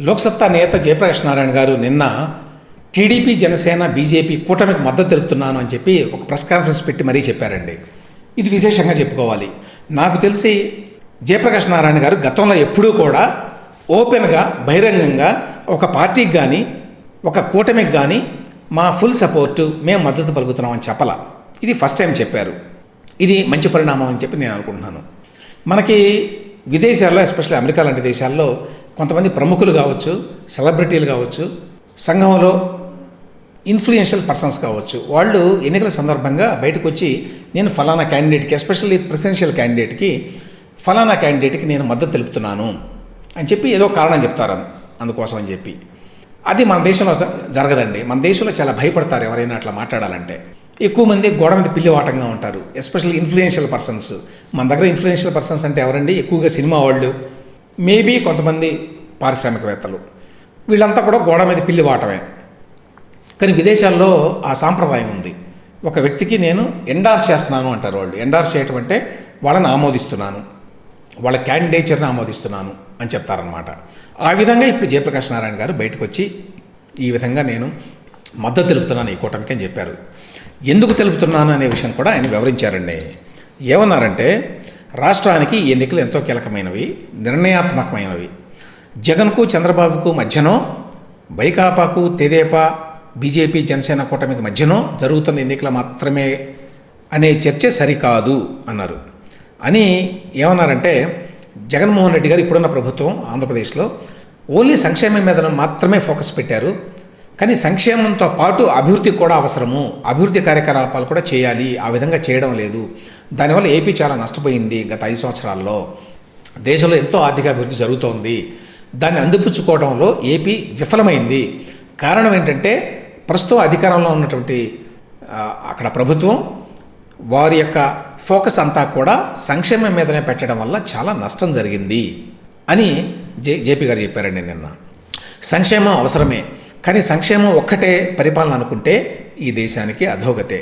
లోక్సత్తా నేత జయప్రకాష్ నారాయణ గారు నిన్న టీడీపీ జనసేన బీజేపీ కూటమికి మద్దతు తెలుపుతున్నాను అని చెప్పి ఒక ప్రెస్ కాన్ఫరెన్స్ పెట్టి మరీ చెప్పారండి. ఇది విశేషంగా చెప్పుకోవాలి. నాకు తెలిసి జయప్రకాష్ నారాయణ గారు గతంలో ఎప్పుడూ కూడా ఓపెన్గా బహిరంగంగా ఒక పార్టీకి కానీ ఒక కూటమికి కానీ మా ఫుల్ సపోర్టు మేము మద్దతు పలుకుతున్నామని చెప్పాల. ఇది ఫస్ట్ టైం చెప్పారు. ఇది మంచి పరిణామం అని చెప్పి నేను అనుకుంటున్నాను. మనకి విదేశాల్లో ఎస్పెషల్లీ అమెరికా లాంటి దేశాల్లో కొంతమంది ప్రముఖులు కావచ్చు సెలబ్రిటీలు కావచ్చు సంఘంలో ఇన్ఫ్లుయెన్షియల్ పర్సన్స్ కావచ్చు. వాళ్ళు ఎన్నికల సందర్భంగా బయటకు వచ్చి నేను ఫలానా క్యాండిడేట్కి ఎస్పెషల్లీ ప్రెసిడెన్షియల్ క్యాండిడేట్కి ఫలానా క్యాండిడేట్కి నేను మద్దతు తెలుపుతున్నాను అని చెప్పి ఏదో కారణం చెప్తారు అందుకోసం అని చెప్పి. అది మన దేశంలో జరగదండి. మన దేశంలో చాలా భయపడతారు ఎవరైనా అట్లా మాట్లాడాలంటే. ఎక్కువ మంది గోడ మీద పిల్లివాటంగా ఉంటారు. Especially influential persons. మన దగ్గర ఇన్ఫ్లుయెన్షియల్ పర్సన్స్ అంటే ఎవరండి? ఎక్కువగా సినిమా వాళ్ళు. మేబీ కొంతమంది పారిశ్రామికవేత్తలు. వీళ్ళంతా కూడా గోడ మీద పిల్లి వాటమే. కానీ విదేశాల్లో ఆ సాంప్రదాయం ఉంది. ఒక వ్యక్తికి నేను ఎండార్స్ చేస్తున్నాను అంటారు వాళ్ళు. ఎండార్స్ చేయటం అంటే వాళ్ళని ఆమోదిస్తున్నాను. వాళ్ళ క్యాండిడేచర్ని ఆమోదిస్తున్నాను అని చెప్తారనమాట ఆ విధంగా ఇప్పుడు జయప్రకాష్ నారాయణ గారు బయటకు వచ్చి ఈ విధంగా నేను మద్దతు తెలుపుతున్నాను ఈ కూటమికి అని చెప్పారు. ఎందుకు తెలుపుతున్నాను అనే విషయం కూడా ఆయన వివరించారండి. ఏమన్నారంటే రాష్ట్రానికి ఈ ఎన్నికలు ఎంతో కీలకమైనవి నిర్ణయాత్మకమైనవి. జగన్కు చంద్రబాబుకు మధ్యనో వైకాపాకు తెదేపా బీజేపీ జనసేన కూటమికి మధ్యనో జరుగుతున్న ఎన్నికలు మాత్రమే అనే చర్చ సరికాదు అన్నారు. అని ఏమన్నారంటే జగన్మోహన్ రెడ్డి గారు ఇప్పుడున్న ప్రభుత్వం ఆంధ్రప్రదేశ్లో ఓన్లీ సంక్షేమం మీద మాత్రమే ఫోకస్ పెట్టారు. కానీ సంక్షేమంతో పాటు అభివృద్ధి కూడా అవసరము. అభివృద్ధి కార్యకలాపాలు కూడా చేయాలి. ఆ విధంగా చేయడం లేదు. దానివల్ల ఏపీ చాలా నష్టపోయింది గత ఐదు సంవత్సరాల్లో. దేశంలో ఎంతో ఆర్థిక అభివృద్ధి జరుగుతోంది. దాన్ని అందిపుచ్చుకోవడంలో ఏపీ విఫలమైంది. కారణం ఏంటంటే ప్రస్తుతం అధికారంలో ఉన్నటువంటి అక్కడ ప్రభుత్వం వారి యొక్క ఫోకస్ అంతా కూడా సంక్షేమం మీదనే పెట్టడం వల్ల చాలా నష్టం జరిగింది అని జే జేపీ గారు చెప్పారండి నిన్న. సంక్షేమం అవసరమే. కానీ సంక్షేమం ఒక్కటే పరిపాలన అనుకుంటే ఈ దేశానికి అధోగతే.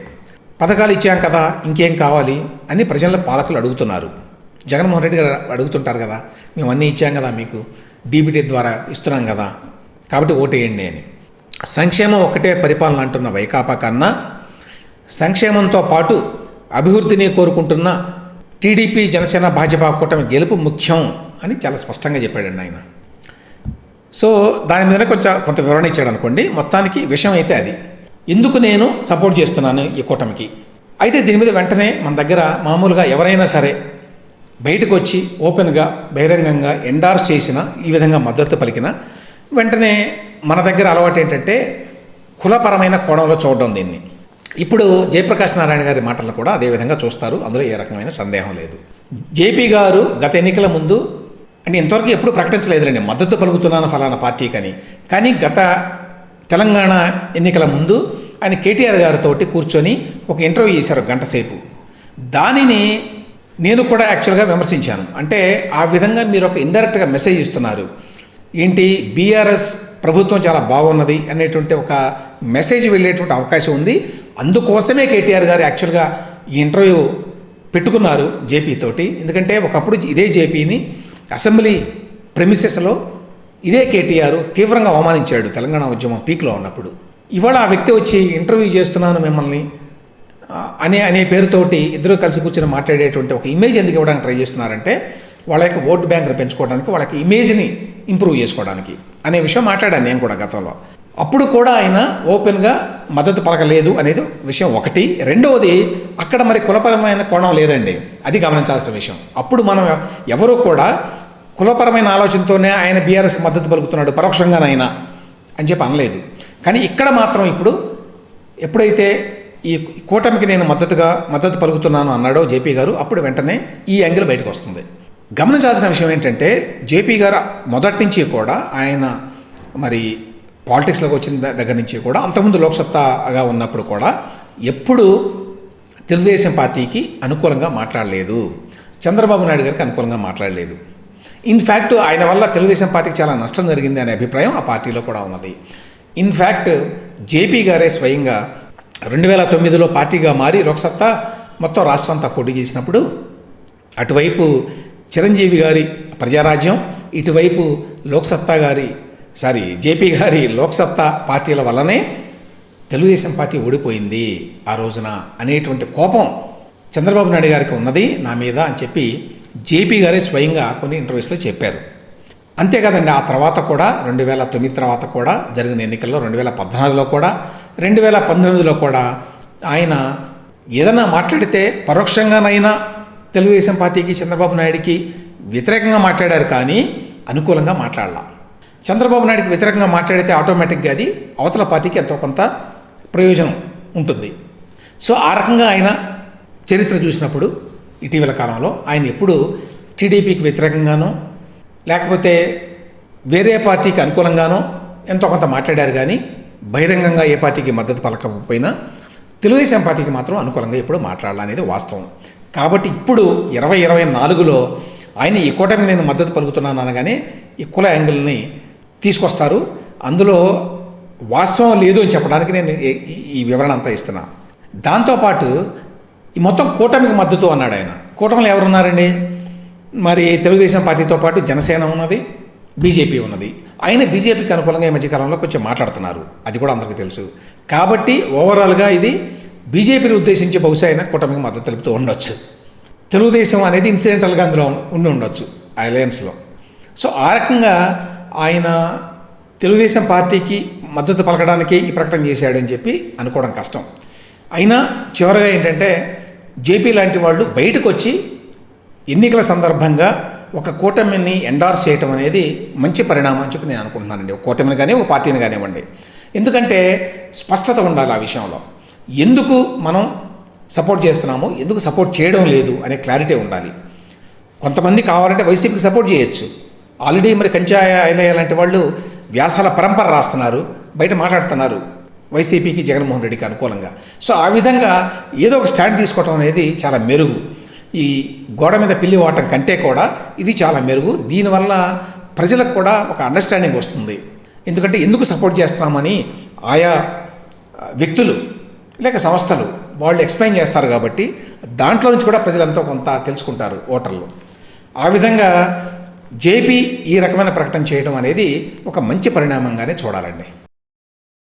పథకాలు ఇచ్చాం కదా ఇంకేం కావాలి అని ప్రజల పాలకులు అడుగుతున్నారు. జగన్మోహన్ రెడ్డి గారు అడుగుతుంటారు కదా మేము అన్నీ ఇచ్చాం కదా మీకు డీబీటీ ద్వారా ఇస్తున్నాం కదా కాబట్టి ఓటేయండి అని. సంక్షేమం ఒకటే పరిపాలన అంటున్న వైకాపా కన్నా సంక్షేమంతో పాటు అభివృద్ధిని కోరుకుంటున్న టీడీపీ జనసేన భాజపా కూటమి గెలుపు ముఖ్యం అని చాలా స్పష్టంగా చెప్పాడండి ఆయన. సో దాని మీద కొంచెం కొంత వివరణ ఇచ్చాడు అనుకోండి మొత్తానికి విషయం అయితే అది. ఎందుకు నేను సపోర్ట్ చేస్తున్నాను ఈ కూటమికి? అయితే దీని మీద వెంటనే మన దగ్గర మామూలుగా ఎవరైనా సరే బయటకు వచ్చి ఓపెన్గా బహిరంగంగా ఎండార్స్ చేసిన ఈ విధంగా మద్దతు పలికిన వెంటనే మన దగ్గర అలవాటు ఏంటంటే కులపరమైన కోణంలో చూడడం దీన్ని. ఇప్పుడు జయప్రకాష్ నారాయణ గారి మాటలను కూడా అదే విధంగా చూస్తారు. అందులో ఏ రకమైన సందేహం లేదు. జేపీ గారు గత ఎన్నికల ముందు అంటే ఇంతవరకు ఎప్పుడు ప్రకటించలేదులేండి. మద్దతు పలుకుతున్నాను ఫలానా పార్టీకని కానీ. గత తెలంగాణ ఎన్నికల ముందు ఆయన కేటీఆర్ గారితో కూర్చొని ఒక ఇంటర్వ్యూ చేశారు గంట సేపు. దానిని నేను కూడా యాక్చువల్గా విమర్శించాను. అంటే ఆ విధంగా మీరు ఒక ఇండైరెక్ట్గా మెసేజ్ ఇస్తున్నారు. ఏంటి బీఆర్ఎస్ ప్రభుత్వం చాలా బాగున్నది అనేటువంటి ఒక మెసేజ్ వెళ్ళేటువంటి అవకాశం ఉంది. అందుకోసమే కేటీఆర్ గారు యాక్చువల్గా ఈ ఇంటర్వ్యూ పెట్టుకున్నారు జేపీ తోటి. ఎందుకంటే ఒకప్పుడు ఇదే జేపీని అసెంబ్లీ ప్రెమిసెస్లో ఇదే కేటీఆర్ తీవ్రంగా అవమానించాడు తెలంగాణ ఉద్యమం పీక్లో ఉన్నప్పుడు. ఇవాళ ఆ వ్యక్తి వచ్చి ఇంటర్వ్యూ చేస్తున్నాను మిమ్మల్ని అనే అనే పేరుతోటి ఇద్దరు కలిసి కూర్చొని మాట్లాడేటువంటి ఒక ఇమేజ్ ఎందుకు ఇవ్వడానికి ట్రై చేస్తున్నారంటే వాళ్ళ యొక్క ఓట్ బ్యాంక్ని పెంచుకోవడానికి వాళ్ళకి ఇమేజ్ని ఇంప్రూవ్ చేసుకోవడానికి అనే విషయం మాట్లాడాను నేను కూడా గతంలో. అప్పుడు కూడా ఆయన ఓపెన్గా మద్దతు పలకలేదు అనేది విషయం ఒకటి. రెండవది అక్కడ మరి కులపరమైన కోణం లేదండి. అది గమనించాల్సిన విషయం. అప్పుడు మనం ఎవరు కూడా కులపరమైన ఆలోచనతోనే ఆయన బీఆర్ఎస్కి మద్దతు పలుకుతున్నాడు పరోక్షంగానైనా అని చెప్పి అనలేదు. కానీ ఇక్కడ మాత్రం ఇప్పుడు ఎప్పుడైతే ఈ కూటమికి నేను మద్దతుగా మద్దతు పలుకుతున్నాను అన్నాడో జేపీ గారు అప్పుడు వెంటనే ఈ యాంగిల్ బయటకు వస్తుంది. గమనించాల్సిన విషయం ఏంటంటే జేపీ గారు మొదటి నుంచి కూడా ఆయన మరి పాలిటిక్స్లోకి వచ్చిన దగ్గర నుంచి కూడా అంతకుముందు లోక్సత్తాగా ఉన్నప్పుడు కూడా ఎప్పుడు తెలుగుదేశం పార్టీకి అనుకూలంగా మాట్లాడలేదు. చంద్రబాబు నాయుడు గారికి అనుకూలంగా మాట్లాడలేదు. ఇన్ఫ్యాక్ట్ ఆయన వల్ల తెలుగుదేశం పార్టీకి చాలా నష్టం జరిగింది అనే అభిప్రాయం ఆ పార్టీలో కూడా ఉన్నది. ఇన్ఫ్యాక్ట్ జేపీ గారే స్వయంగా రెండు వేల తొమ్మిదిలో పార్టీగా మారి లోక్సత్తా మొత్తం రాష్ట్రం అంతా పోటీ చేసినప్పుడు అటువైపు చిరంజీవి గారి ప్రజారాజ్యం ఇటువైపు లోక్సత్తా గారి సారీ జేపీ గారి లోక్సత్తా పార్టీల వల్లనే తెలుగుదేశం పార్టీ ఓడిపోయింది ఆ రోజున అనేటువంటి కోపం చంద్రబాబు నాయుడు గారికి ఉన్నది నా మీద అని చెప్పి జేపీ గారే స్వయంగా కొన్ని ఇంటర్వ్యూస్లో చెప్పారు. అంతేకాదండి ఆ తర్వాత కూడా రెండు వేల తొమ్మిది తర్వాత కూడా జరిగిన ఎన్నికల్లో రెండు వేల పద్నాలుగులో కూడా రెండు వేల పంతొమ్మిదిలో కూడా ఆయన ఏదైనా మాట్లాడితే పరోక్షంగానైనా తెలుగుదేశం పార్టీకి చంద్రబాబు నాయుడికి వ్యతిరేకంగా మాట్లాడారు కానీ అనుకూలంగా మాట్లాడాల. చంద్రబాబు నాయుడికి వ్యతిరేకంగా మాట్లాడితే ఆటోమేటిక్గా అది అవతల పార్టీకి ఎంతో కొంత ప్రయోజనం ఉంటుంది. సో ఆ రకంగా ఆయన చరిత్ర చూసినప్పుడు ఇటీవల కాలంలో ఆయన ఎప్పుడు టీడీపీకి వ్యతిరేకంగానో లేకపోతే వేరే పార్టీకి అనుకూలంగానో ఎంతో కొంత మాట్లాడారు కానీ బహిరంగంగా ఏ పార్టీకి మద్దతు పలకపోయినా తెలుగుదేశం పార్టీకి మాత్రం అనుకూలంగా ఎప్పుడు మాట్లాడాలనేది వాస్తవం. కాబట్టి ఇప్పుడు ఇరవై ఇరవై నాలుగులో ఆయన ఈ కూటమికి నేను మద్దతు పలుకుతున్నాను అనగానే ఈ కుల యాంగిల్ని తీసుకొస్తారు. అందులో వాస్తవం లేదు అని చెప్పడానికి నేను ఈ- ఈ వివరణ అంతా ఇస్తున్నా. దాంతోపాటు ఈ మొత్తం కూటమికి మద్దతు అన్నాడు ఆయన. కూటమిలో ఎవరున్నారండి? మరి తెలుగుదేశం పార్టీతో పాటు జనసేన ఉన్నది బీజేపీ ఉన్నది. ఆయన బీజేపీకి అనుకూలంగా ఈ మధ్యకాలంలో కొంచెం మాట్లాడుతున్నారు. అది కూడా అందరికీ తెలుసు. కాబట్టి ఓవరాల్గా ఇది బీజేపీని ఉద్దేశించి బహుశా ఆయన కూటమికి మద్దతు తెలుపుతూ ఉండొచ్చు. తెలుగుదేశం అనేది ఇన్సిడెంటల్గా అందులో ఉండి ఉండొచ్చు ఆ అలయన్స్లో. సో ఆ రకంగా ఆయన తెలుగుదేశం పార్టీకి మద్దతు పలకడానికి ఈ ప్రకటన చేశాడని చెప్పి అనుకోవడం కష్టం. అయినా చివరగా ఏంటంటే జేపీ లాంటి వాళ్ళు బయటకు వచ్చి ఎన్నికల సందర్భంగా ఒక కూటమిని ఎండార్స్ చేయటం అనేది మంచి పరిణామం అని చెప్పి నేను అనుకుంటున్నానండి. ఒక కూటమిని కానీ ఒక పార్టీని కానివ్వండి. ఎందుకంటే స్పష్టత ఉండాలి ఆ విషయంలో. ఎందుకు మనం సపోర్ట్ చేస్తున్నాము ఎందుకు సపోర్ట్ చేయడం లేదు అనే క్లారిటీ ఉండాలి. కొంతమంది కావాలంటే వైసీపీకి సపోర్ట్ చేయొచ్చు. ఆల్రెడీ మరి కంచాయ ఐలయ్య లాంటి వాళ్ళు వ్యాసాల పరంపర రాస్తున్నారు బయట మాట్లాడుతున్నారు. వైసీపీకి జగన్మోహన్ రెడ్డికి అనుకూలంగా. సో ఆ విధంగా ఏదో ఒక స్టాండ్ తీసుకోవడం అనేది చాలా మెరుగు. ఈ గోడ మీద పిల్లి వాటం కంటే కూడా ఇది చాలా మెరుగు. దీనివల్ల ప్రజలకు కూడా ఒక అండర్స్టాండింగ్ వస్తుంది. ఎందుకంటే ఎందుకు సపోర్ట్ చేస్తున్నామని ఆయా వ్యక్తులు లేక సంస్థలు వాళ్ళు ఎక్స్ప్లెయిన్ చేస్తారు కాబట్టి దాంట్లో నుంచి కూడా ప్రజలంతా కొంత తెలుసుకుంటారు ఓటర్లు. ఆ విధంగా జేపీ ఈ రకమైన ప్రకటన చేయడం అనేది ఒక మంచి పరిణామంగానే చూడాలండి.